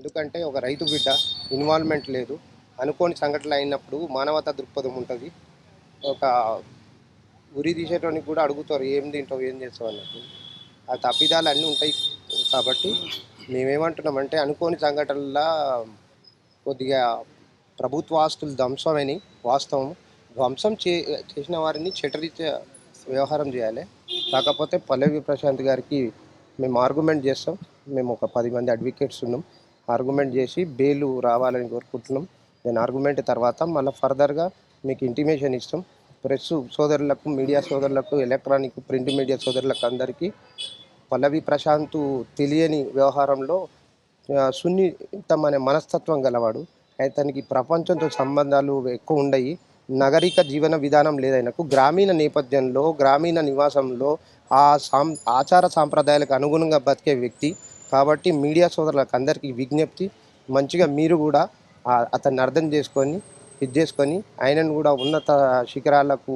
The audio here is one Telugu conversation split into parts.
ఎందుకంటే ఒక రైతు బిడ్డ ఇన్వాల్వ్మెంట్ లేదు. అనుకోని సంఘటనలు అయినప్పుడు మానవతా దృక్పథం ఉంటుంది. ఒక ఉరి తీసేటోనికి కూడా అడుగుతారు ఏం తింటావు ఏం చేస్తావు? అన్నట్టు. ఆ తప్పిదాలు అన్నీ ఉంటాయి కాబట్టి మేమేమంటున్నామంటే అనుకోని సంఘటనల కొద్దిగా ప్రభుత్వ ఆస్తులు ధ్వంసమని వాస్తవం. ధ్వంసం చే చేసిన వారిని చట్టరీత్యా వ్యవహారం చేయాలి. కాకపోతే పల్లవి ప్రశాంత్ గారికి మేము ఆర్గ్యుమెంట్ చేస్తాం. మేము ఒక పది మంది అడ్వకేట్స్ ఉన్నాం. ఆర్గ్యుమెంట్ చేసి బెయిల్ రావాలని కోరుకుంటున్నాం. నేను ఆర్గ్యుమెంట్ తర్వాత మళ్ళీ ఫర్దర్గా మీకు ఇంటిమేషన్ ఇస్తాం. ప్రెస్ సోదరులకు మీడియా సోదరులకు ఎలక్ట్రానిక్ ప్రింట్ మీడియా సోదరులకు అందరికీ పల్లవి ప్రశాంత్ తెలియని వ్యవహారంలో సున్నితమనే మనస్తత్వం గలవాడు. అతనికి ప్రపంచంతో సంబంధాలు ఎక్కువ ఉండయి. నగరిక జీవన విధానం లేదైనకు గ్రామీణ నేపథ్యంలో గ్రామీణ నివాసంలో ఆ సాం ఆచార సాంప్రదాయాలకు అనుగుణంగా బతికే వ్యక్తి. కాబట్టి మీడియా సోదరులకు అందరికీ విజ్ఞప్తి. మంచిగా మీరు కూడా అతన్ని అర్థం చేసుకొని ఇది చేసుకొని ఆయనను కూడా ఉన్నత శిఖరాలకు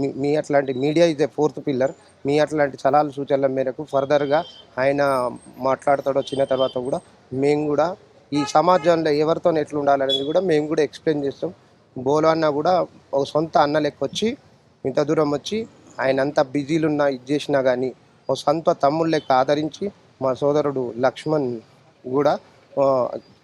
మీ మీ అట్లాంటి మీడియా ఇదే ఫోర్త్ పిల్లర్. మీ అట్లాంటి సలహాల సూచనల మేరకు ఫర్దర్గా ఆయన మాట్లాడతాడో వచ్చిన తర్వాత కూడా మేము కూడా ఈ సమాజంలో ఎవరితో ఎట్లా ఉండాలనేది కూడా మేము కూడా ఎక్స్ప్లెయిన్ చేస్తాం. బోలో అన్న కూడా ఒక సొంత అన్న లెక్క వచ్చి ఇంత దూరం వచ్చి ఆయన అంత బిజీలున్నా ఇది చేసినా కానీ ఒక సొంత తమ్ముడు లెక్క ఆదరించి మా సోదరుడు లక్ష్మణ్ కూడా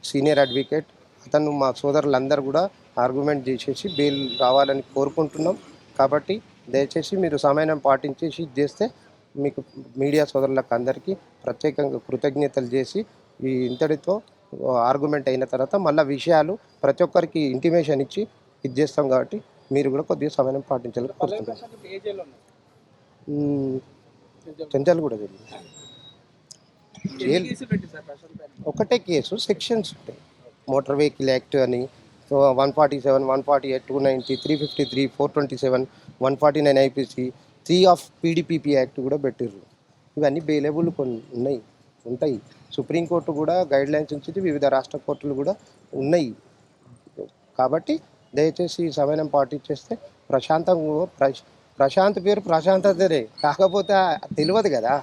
సీనియర్ అడ్వకేట్. అతను మా సోదరులందరూ కూడా ఆర్గ్యుమెంట్ చేసేసి బెయిల్ రావాలని కోరుకుంటున్నాం. కాబట్టి దయచేసి మీరు సమయం పాటించేసి చేస్తే మీకు మీడియా సోదరులకు అందరికీ ప్రత్యేకంగా కృతజ్ఞతలు చేసి ఈ ఇంతటితో ఆర్గ్యుమెంట్ అయిన తర్వాత మళ్ళీ విషయాలు ప్రతి ఒక్కరికి ఇంటిమేషన్ ఇచ్చి ఇది చేస్తాం కాబట్టి మీరు కూడా కొద్దిగా సమయం పాటించాలని కోరుతున్నాం. చెంచాలు కూడా జరిగింది జైలు. ఒకటే కేసు సెక్షన్స్ ఉంటాయి. మోటార్ వెహికల్ యాక్ట్ అని one forty seven one forty eight two ninety three fifty three four twenty seven one forty nine IPC three of PDPP act కూడా పెట్టిర్రు. ఇవన్నీ బెయిలబుల్ కొన్ని ఉన్నాయి ఉంటాయి. సుప్రీంకోర్టు కూడా గైడ్ లైన్స్ ఉంచింది వివిధ రాష్ట్ర కోర్టులు కూడా ఉన్నాయి. కాబట్టి దయచేసి ఈ సమయం పాటించేస్తే ప్రశాంతంగా ప్రశాంత్ పేరు ప్రశాంతతరే కాకపోతే తెలియదు కదా.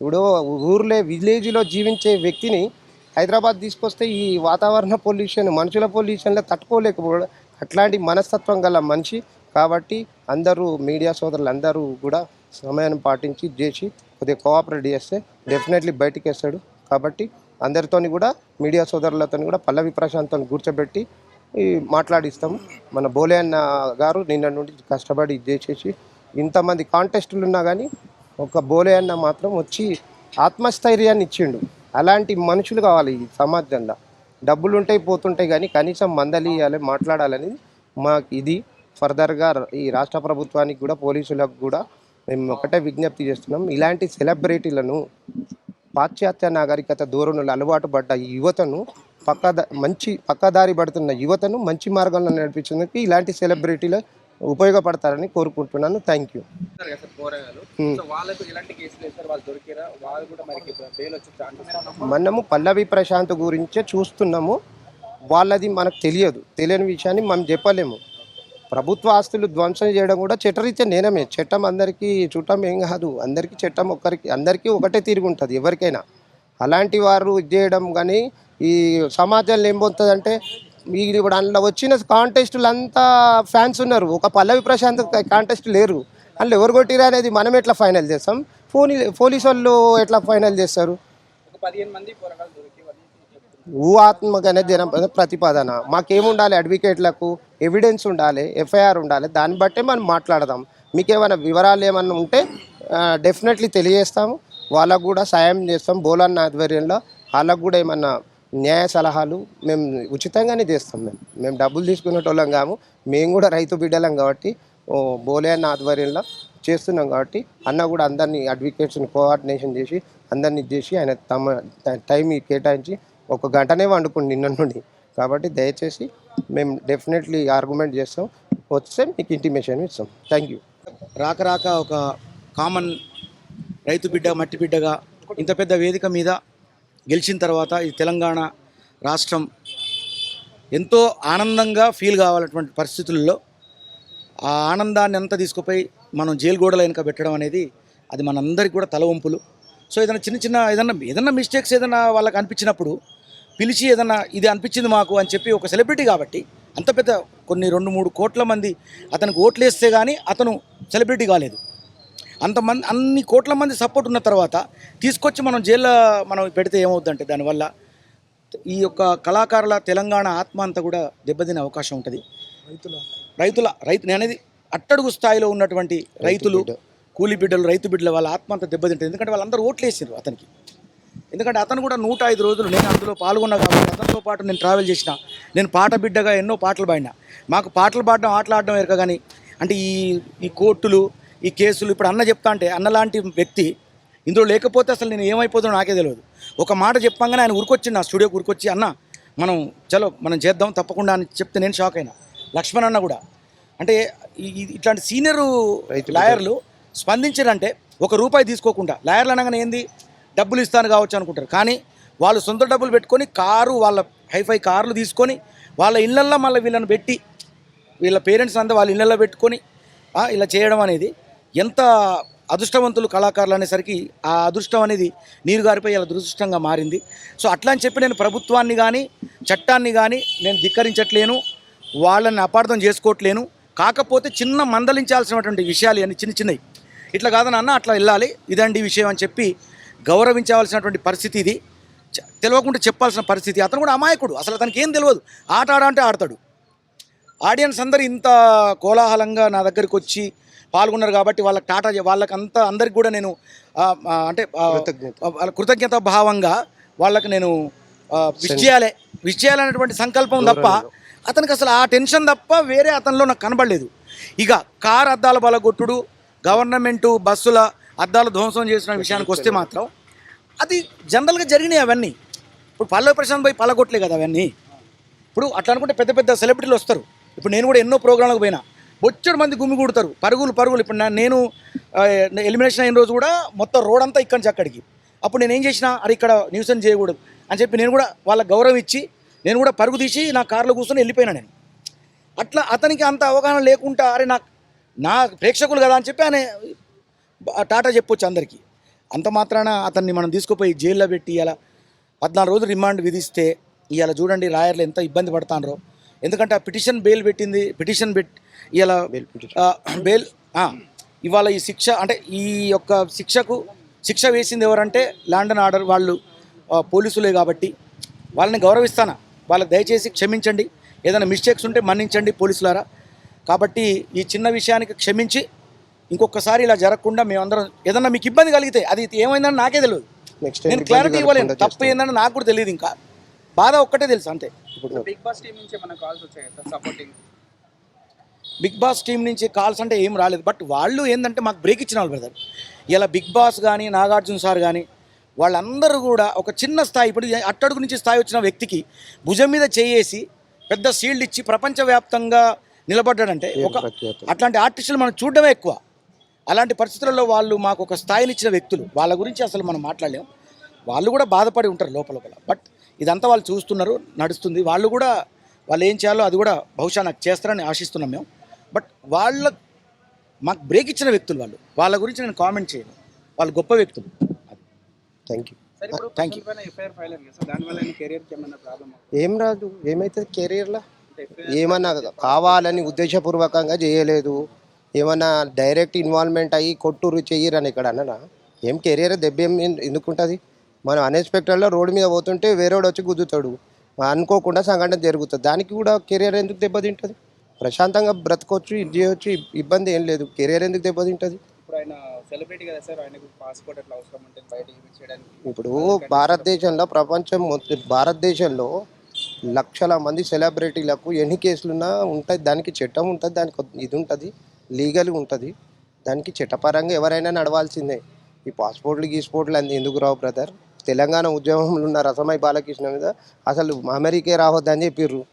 ఇప్పుడు ఊర్లే విలేజ్లో జీవించే వ్యక్తిని హైదరాబాద్ తీసుకొస్తే ఈ వాతావరణ పొల్యూషన్ మనుషుల పొల్యూషన్లో తట్టుకోలేకపోవడం అట్లాంటి మనస్తత్వం గల మనిషి కాబట్టి అందరూ మీడియా సోదరులు అందరూ కూడా సమయాన్ని పాటించి చేసి కొద్దిగా కోఆపరేట్ చేస్తే డెఫినెట్లీ బయటికి వేస్తాడు. కాబట్టి అందరితో కూడా మీడియా సోదరులతో కూడా పల్లవి ప్రశాంత్తో కూర్చోబెట్టి మాట్లాడిస్తాము. మన బోలే అన్న గారు నిన్న నుండి కష్టపడి చేసేసి ఇంతమంది కాంటెస్టులు ఉన్నా కానీ ఒక బోలే అన్న మాత్రం వచ్చి ఆత్మస్థైర్యాన్ని ఇచ్చిండు. అలాంటి మనుషులు కావాలి ఈ సమాజంలో. డబ్బులు ఉంటాయి పోతుంటాయి కానీ కనీసం మందలియాలి మాట్లాడాలని మాకు ఇది. ఫర్దర్గా ఈ రాష్ట్ర ప్రభుత్వానికి కూడా పోలీసులకు కూడా మేము ఒకటే విజ్ఞప్తి చేస్తున్నాం. ఇలాంటి సెలబ్రిటీలను పాశ్చాత్య నాగరికత ధోరణులు అలవాటు పడ్డ ఈ యువతను పక్కద మంచి పక్కదారి పడుతున్న యువతను మంచి మార్గంలో నడిపించేందుకు ఇలాంటి సెలబ్రిటీలు ఉపయోగపడతారని కోరుకుంటున్నాను. Thank you Hmm. ఛాన్సెస్ మనము పల్లవి ప్రశాంత్ గురించే చూస్తున్నాము. వాళ్ళది మనకు తెలియదు. తెలియని విషయాన్ని మనం చెప్పలేము. ప్రభుత్వ ఆస్తులు ధ్వంసం చేయడం కూడా చట్టరీత్యా నేరమే. చట్టం అందరికీ చుట్టం ఏం కాదు. అందరికీ చట్టం ఒక్కరికి అందరికీ ఒకటే తిరిగి ఉంటుంది ఎవరికైనా. అలాంటి వారు ఇది చేయడం కానీ ఈ సమాజంలో ఏం మీరు ఇప్పుడు అందులో వచ్చిన కాంటెస్టులు అంతా ఫ్యాన్స్ ఉన్నారు. ఒక పల్లవి ప్రశాంత్ కాంటెస్ట్ లేరు. అందులో ఎవరు కొట్టిరా అనేది మనం ఎట్లా ఫైనల్ చేస్తాం? పోనీ పోలీసు వాళ్ళు ఎట్లా ఫైనల్ చేస్తారు? ఊహాత్మకనే జన ప్రతిపాదన. మాకేముండాలి? అడ్వకేట్లకు ఎవిడెన్స్ ఉండాలి ఎఫ్ఐఆర్ ఉండాలి. దాన్ని బట్టే మనం మాట్లాడదాం. మీకేమైనా వివరాలు ఏమన్నా ఉంటే డెఫినెట్లీ తెలియజేస్తాము. వాళ్ళకు కూడా సాయం చేస్తాం బోలన్న ఆధ్వర్యంలో. వాళ్ళకు కూడా ఏమన్నా న్యాయ సలహాలు మేము ఉచితంగానే చేస్తాం మేము. మేము డబ్బులు తీసుకునేటోళ్ళం కాము. మేము కూడా రైతు బిడ్డలం కాబట్టి బోలే అన్న ఆధ్వర్యంలో చేస్తున్నాం కాబట్టి అన్న కూడా అందరినీ అడ్వకేట్స్ని కోఆర్డినేషన్ చేసి అందరినీ చేసి ఆయన తమ టైం కేటాయించి ఒక గంటనే వండుకుంది నిన్న నుండి. కాబట్టి దయచేసి మేము డెఫినెట్లీ ఆర్గ్యుమెంట్ చేస్తాం. వస్తే మీకు ఇంటిమేషన్ ఇస్తాం. Thank you. రాక రాక ఒక కామన్ రైతు బిడ్డ మట్టి బిడ్డగా ఇంత పెద్ద వేదిక మీద గెలిచిన తర్వాత ఈ తెలంగాణ రాష్ట్రం ఎంతో ఆనందంగా ఫీల్ కావాలన్నటువంటి పరిస్థితుల్లో ఆ ఆనందాన్ని అంతా తీసుకుపోయి మనం జైలు గోడల వెనుక పెట్టడం అనేది అది మనందరికీ కూడా తలవంపులు సో ఏదైనా చిన్న చిన్న ఏదన్నా ఏదన్నా మిస్టేక్స్ ఏదైనా వాళ్ళకి అనిపించినప్పుడు పిలిచి ఏదన్నా ఇది అనిపించింది మాకు అని చెప్పి ఒక సెలబ్రిటీ కాబట్టి అంత పెద్ద కొన్ని రెండు మూడు కోట్ల మంది అతనికి ఓట్లేస్తే కానీ అతను సెలబ్రిటీ కాలేదు. అంతమంది అన్ని కోట్ల మంది సపోర్ట్ ఉన్న తర్వాత తీసుకొచ్చి మనం జైల్లో మనం పెడితే ఏమవుద్దంటే దానివల్ల ఈ యొక్క కళాకారుల తెలంగాణ ఆత్మ అంతా కూడా దెబ్బతినే అవకాశం ఉంటుంది. రైతుల. రైతు నేను అనేది అట్టడుగు స్థాయిలో ఉన్నటువంటి రైతులు. కూలి బిడ్డలు రైతు బిడ్డల వాళ్ళ ఆత్మ అంతా దెబ్బతింటుంది. ఎందుకంటే వాళ్ళందరూ ఓట్లు వేసారు అతనికి. ఎందుకంటే అతను కూడా నూట ఐదు రోజులు నేను అందులో పాల్గొన్నా కాబట్టి అతనితో పాటు నేను ట్రావెల్ చేసిన నేను పాట బిడ్డగా ఎన్నో పాటలు పాడినా. మాకు పాటలు పాడడం ఆటలు ఆడడం ఎరక కానీ అంటే ఈ ఈ కోర్టులు ఈ కేసులు ఇప్పుడు అన్న చెప్తా అంటే అన్న లాంటి వ్యక్తి ఇందులో లేకపోతే అసలు నేను ఏమైపోతుందో నాకే తెలియదు. ఒక మాట చెప్పంగానే ఆయన ఉరికొచ్చి నా స్టూడియోకి ఉరికొచ్చి అన్న మనం చలో మనం చేద్దాం తప్పకుండా అని చెప్తే నేను షాక్ అయినా. లక్ష్మణ్ అన్న కూడా. అంటే ఇట్లాంటి సీనియర్ లాయర్లు స్పందించారంటే ఒక రూపాయి తీసుకోకుండా లాయర్లు అనగానే ఏంది? డబ్బులు ఇస్తాను కావచ్చు అనుకుంటారు. కానీ వాళ్ళు సొంత డబ్బులు పెట్టుకొని కారు వాళ్ళ హైఫై కార్లు తీసుకొని వాళ్ళ ఇళ్ళల్లో మళ్ళీ వీళ్ళని పెట్టి వీళ్ళ పేరెంట్స్ అంతా వాళ్ళ ఇళ్ళల్లో పెట్టుకొని ఇలా చేయడం అనేది ఎంత అదృష్టవంతులు కళాకారులు అనేసరికి ఆ అదృష్టం అనేది నీరు గారిపై ఇలా దురదృష్టంగా మారింది. సో అట్లా అని చెప్పి నేను ప్రభుత్వాన్ని కానీ చట్టాన్ని కానీ నేను ధిక్కరించట్లేను వాళ్ళని అపార్థం చేసుకోవట్లేను. కాకపోతే చిన్న మందలించాల్సినటువంటి విషయాలు అన్ని చిన్న చిన్నవి. ఇట్లా కాదని అన్న అట్లా వెళ్ళాలి ఇదండి విషయం అని చెప్పి గౌరవించవలసినటువంటి పరిస్థితి ఇది. తెలియకుండా చెప్పాల్సిన పరిస్థితి. అతను కూడా అమాయకుడు అసలు అతనికి ఏం తెలియదు ఆట ఆడంటే ఆడతాడు. ఆడియన్స్ అందరు ఇంత కోలాహలంగా నా దగ్గరికి వచ్చి పాల్గొన్నారు కాబట్టి వాళ్ళకి టాటా వాళ్ళకంతా అందరికి కూడా నేను అంటే కృతజ్ఞత. వాళ్ళ కృతజ్ఞత భావంగా వాళ్ళకి నేను విష్ చేయాలి విష్ చేయాలనేటువంటి సంకల్పం తప్ప అతనికి అసలు ఆ టెన్షన్ తప్ప వేరే అతనిలో నాకు కనబడలేదు. ఇక కార్ అద్దాల బలగొట్టుడు గవర్నమెంటు బస్సుల అద్దాలు ధ్వంసం చేసిన విషయానికి వస్తే మాత్రం అది జనరల్గా జరిగినాయి అవన్నీ. ఇప్పుడు పల్లవి ప్రశాంత్ పోయి పల్లగొట్టలే కదా అవన్నీ. ఇప్పుడు అట్లా అనుకుంటే పెద్ద పెద్ద సెలబ్రిటీలు వస్తారు. ఇప్పుడు నేను కూడా ఎన్నో ప్రోగ్రాంలకు పోయినా. బొచ్చడు మంది గుమిగూడతారు పరుగులు పరుగులు. ఇప్పుడు నేను ఎలిమినేషన్ అయిన రోజు కూడా మొత్తం రోడ్ అంతా ఇక్కడి నుంచి అక్కడికి. అప్పుడు నేను ఏం చేసిన అరే ఇక్కడ న్యూసెన్స్ చేయకూడదు అని చెప్పి నేను కూడా వాళ్ళకి గౌరవం ఇచ్చి నేను కూడా పరుగు తీసి నా కారులో కూర్చొని వెళ్ళిపోయినా నేను. అట్లా అతనికి అంత అవగాహన లేకుండా అరే నాకు నా ప్రేక్షకులు కదా అని చెప్పి ఆయన టాటా చెప్పొచ్చు అందరికీ. అంత మాత్రాన అతన్ని మనం తీసుకుపోయి జైల్లో పెట్టి ఇలా పద్నాలుగు రోజులు రిమాండ్ విధిస్తే ఇవాళ చూడండి రాయర్లు ఎంత ఇబ్బంది పడతానరో ఎందుకంటే ఆ పిటిషన్ బెయిల్ పెట్టింది పిటిషన్ పెట్టి ఇలా బెయిల్ ఇవాళ ఈ శిక్ష అంటే ఈ యొక్క శిక్షకు శిక్ష వేసింది ఎవరంటే ల్యాండ్ అండ్ ఆర్డర్ వాళ్ళు పోలీసులే కాబట్టి వాళ్ళని గౌరవిస్తానా? వాళ్ళకి దయచేసి క్షమించండి. ఏదైనా మిస్టేక్స్ ఉంటే మన్నించండి పోలీసులారా. కాబట్టి ఈ చిన్న విషయానికి క్షమించి ఇంకొకసారి ఇలా జరగకుండా మేమందరం ఏదన్నా మీకు ఇబ్బంది కలిగితే అది ఏమైందని నాకే తెలియదు నేను క్లారిటీ ఇవ్వలేను. కలగకుండా తప్పు ఏందని నాకు కూడా తెలియదు ఇంకా. బాధ ఒక్కటే తెలుసు అంతే. ఇప్పుడు బిగ్ బాస్ టీం నుంచి ఏమైనా కాల్స్ వచ్చాయి సపోర్టింగ్ బిగ్ బాస్ టీం నుంచి కాల్స్ అంటే ఏం రాలేదు. బట్ వాళ్ళు ఏంటంటే మాకు బ్రేక్ ఇచ్చిన వాళ్ళు బ్రదర్ ఇలా బిగ్ బాస్ కానీ నాగార్జున సార్ కానీ వాళ్ళందరూ కూడా ఒక చిన్న స్థాయి ఇప్పుడు అట్టడుగు నుంచి స్థాయి వచ్చిన వ్యక్తికి భుజం మీద చేయేసి పెద్ద సీల్డ్ ఇచ్చి ప్రపంచవ్యాప్తంగా నిలబడ్డాడంటే ఒక. అట్లాంటి ఆర్టిస్టులు మనం చూడడమే ఎక్కువ. అలాంటి పరిస్థితులలో వాళ్ళు మాకు ఒక స్థాయిని ఇచ్చిన వ్యక్తులు. వాళ్ళ గురించి అసలు మనం మాట్లాడలేం. వాళ్ళు కూడా బాధపడి ఉంటారు లోపల లోపల. బట్ ఇదంతా వాళ్ళు చూస్తున్నారు నడుస్తుంది. వాళ్ళు కూడా వాళ్ళు ఏం చేయాలో అది కూడా బహుశా నాకు చేస్తారని ఆశిస్తున్నాం మేము. బట్ వాళ్ళ మాకు బ్రేక్ ఇచ్చిన వ్యక్తులు వాళ్ళు. వాళ్ళ గురించి నేను కామెంట్ చేయను. వాళ్ళు గొప్ప వ్యక్తులు. అది. థ్యాంక్ యూ ఏమైనా ప్రాబ్లమ్ ఏం రాదు. ఏమవుతుంది కెరీర్లో ఏమన్నా కావాలని ఉద్దేశపూర్వకంగా చేయలేదు. ఏమన్నా డైరెక్ట్ ఇన్వాల్వ్మెంట్ అయ్యి కొట్టురు చెయ్యరని ఇక్కడ అన్ననా? ఏం కెరీర్ దెబ్బ ఏం ఎందుకుంటుంది మనం అన్ఎక్స్పెక్టెడ్లో రోడ్డు మీద పోతుంటే వేరేవాడు వచ్చి గుద్దుతాడు. అనుకోకుండా సంఘటన జరుగుతుంది. దానికి కూడా కెరీర్ ఎందుకు దెబ్బతింటుంది? ప్రశాంతంగా బ్రతకొచ్చు ఇది చేయొచ్చు ఇబ్- ఇబ్బంది ఏం లేదు. కెరీర్ ఎందుకు దెబ్బతింటుంది? ఇప్పుడు భారతదేశంలో ప్రపంచం మొత్తం భారతదేశంలో లక్షల మంది సెలబ్రిటీలకు ఎన్ని కేసులున్నా ఉంటుంది. దానికి చట్టం ఉంటుంది దానికి ఇది ఉంటుంది లీగల్ ఉంటుంది. దానికి చట్టపరంగా ఎవరైనా నడవాల్సిందే. ఈ పాస్పోర్ట్లు గీస్పోర్ట్లు అన్ని ఎందుకు రావు బ్రదర్? తెలంగాణ ఉద్యమంలో ఉన్న రసమై బాలకృష్ణ మీద అసలు అమెరికే రావద్దని చెప్పిర్రు.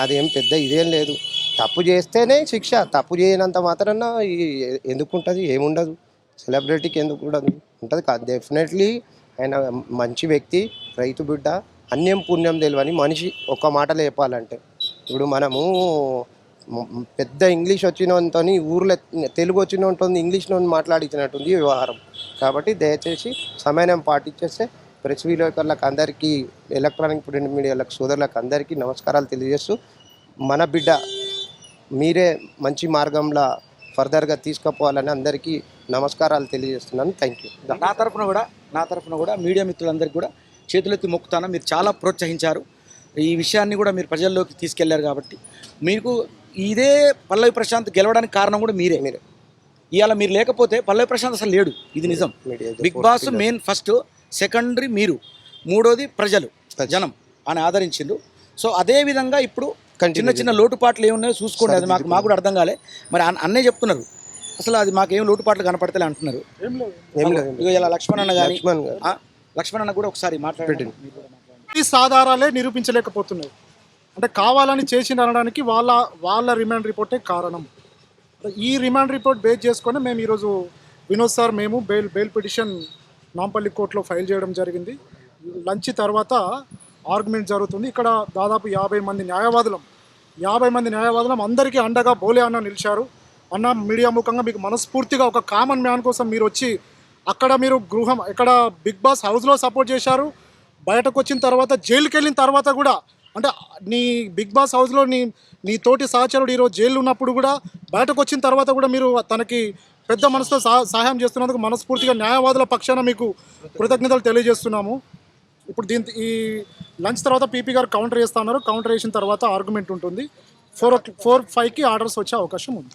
అదేం పెద్ద ఇదేం లేదు. తప్పు చేస్తేనే శిక్ష తప్పు చేయనంత మాత్రాన ఈ- ఎందుకు ఉంటుంది ఏముండదు. సెలబ్రిటీకి ఎందుకు ఉండదు? ఉంటుంది కాదు డెఫినెట్లీ ఆయన మంచి వ్యక్తి రైతు బిడ్డ అన్యం పుణ్యం తెలియని మనిషి ఒక్క మాటలు చెప్పాలంటే. ఇప్పుడు మనము పెద్ద ఇంగ్లీష్ వచ్చినంతో ఊర్లో తెలుగు వచ్చినంతో ఇంగ్లీష్లో మాట్లాడించినట్టుంది వ్యవహారం. కాబట్టి దయచేసి సమయం పాటించేస్తే ప్రెస్ విలేకరులకు అందరికీ ఎలక్ట్రానిక్ ప్రింట్ మీడియాలకు సోదరులకు అందరికీ నమస్కారాలు తెలియజేస్తూ మన బిడ్డ మీరే మంచి మార్గంలో ఫర్దర్గా తీసుకుపోవాలని అందరికీ నమస్కారాలు తెలియజేస్తున్నాను. Thank you. నా తరఫున కూడా నా తరఫున కూడా మీడియా మిత్రులందరికీ కూడా చేతులెత్తి మొక్కుతాను. మీరు చాలా ప్రోత్సహించారు. ఈ విషయాన్ని కూడా మీరు ప్రజల్లోకి తీసుకెళ్ళారు కాబట్టి మీకు ఇదే పల్లవి ప్రశాంత్ గెలవడానికి కారణం కూడా మీరే. మీరే. ఇవాళ మీరు లేకపోతే పల్లవి ప్రశాంత్ అసలు లేడు. ఇది నిజం. Bigg Boss main first secondary మీరు. మూడోది ప్రజలు జనం. అని ఆదరించిండ్రు. సో అదే విధంగా ఇప్పుడు చిన్న చిన్న లోటుపాట్లు ఏమున్నాయో చూసుకోండి. అది మాకు మాకు కూడా అర్థం కాలే. మరి అన్న- చెప్తున్నారు. అసలు అది మాకు ఏం లోటుపాట్లు కనపడతలే అంటున్నారు. ఇలా లక్ష్మణ్ అన్న కానీ లక్ష్మణ్ గారు. లక్ష్మణ్ అన్న కూడా ఒకసారి మాట్లాడండి. ఈ సాధారాలే నిరూపించలేకపోతున్నాయి అంటే కావాలని చేసింది అనడానికి వాళ్ళ వాళ్ళ రిమాండ్ రిపోర్టే కారణం. ఈ రిమాండ్ రిపోర్ట్ బేస్ చేసుకొని మేము ఈరోజు వినోద్ సార్ మేము బెయిల్ బెయిల్ పిటిషన్ నాంపల్లి కోర్టులో ఫైల్ చేయడం జరిగింది. లంచ్ తర్వాత ఆర్గ్యుమెంట్ జరుగుతుంది. ఇక్కడ దాదాపు యాభై మంది న్యాయవాదులం యాభై మంది న్యాయవాదులం అందరికీ అండగా బోలే అన్న నిలిచారు. అన్న మీడియా ముఖంగా మీకు మనస్ఫూర్తిగా ఒక కామన్ మ్యాన్ కోసం మీరు వచ్చి అక్కడ మీరు గృహం ఇక్కడ బిగ్ బాస్ హౌస్లో సపోర్ట్ చేశారు. బయటకు వచ్చిన తర్వాత జైలుకి వెళ్ళిన తర్వాత కూడా అంటే నీ బిగ్ బాస్ హౌస్లో నీ నీ తోటి సహచరుడు ఈరోజు జైలు ఉన్నప్పుడు కూడా బయటకు వచ్చిన తర్వాత కూడా మీరు తనకి పెద్ద మనసుతో సహాయం చేస్తున్నందుకు మనస్ఫూర్తిగా న్యాయవాదుల పక్షాన మీకు కృతజ్ఞతలు తెలియజేస్తున్నాము. ఇప్పుడు దీని ఈ లంచ్ తర్వాత పీపీ గారు కౌంటర్ చేస్తున్నారు కౌంటర్ చేసిన తర్వాత ఆర్గ్యుమెంట్ ఉంటుంది. ఫోర్ ఫోర్ ఫైవ్కి ఆర్డర్స్ వచ్చే అవకాశం ఉంది.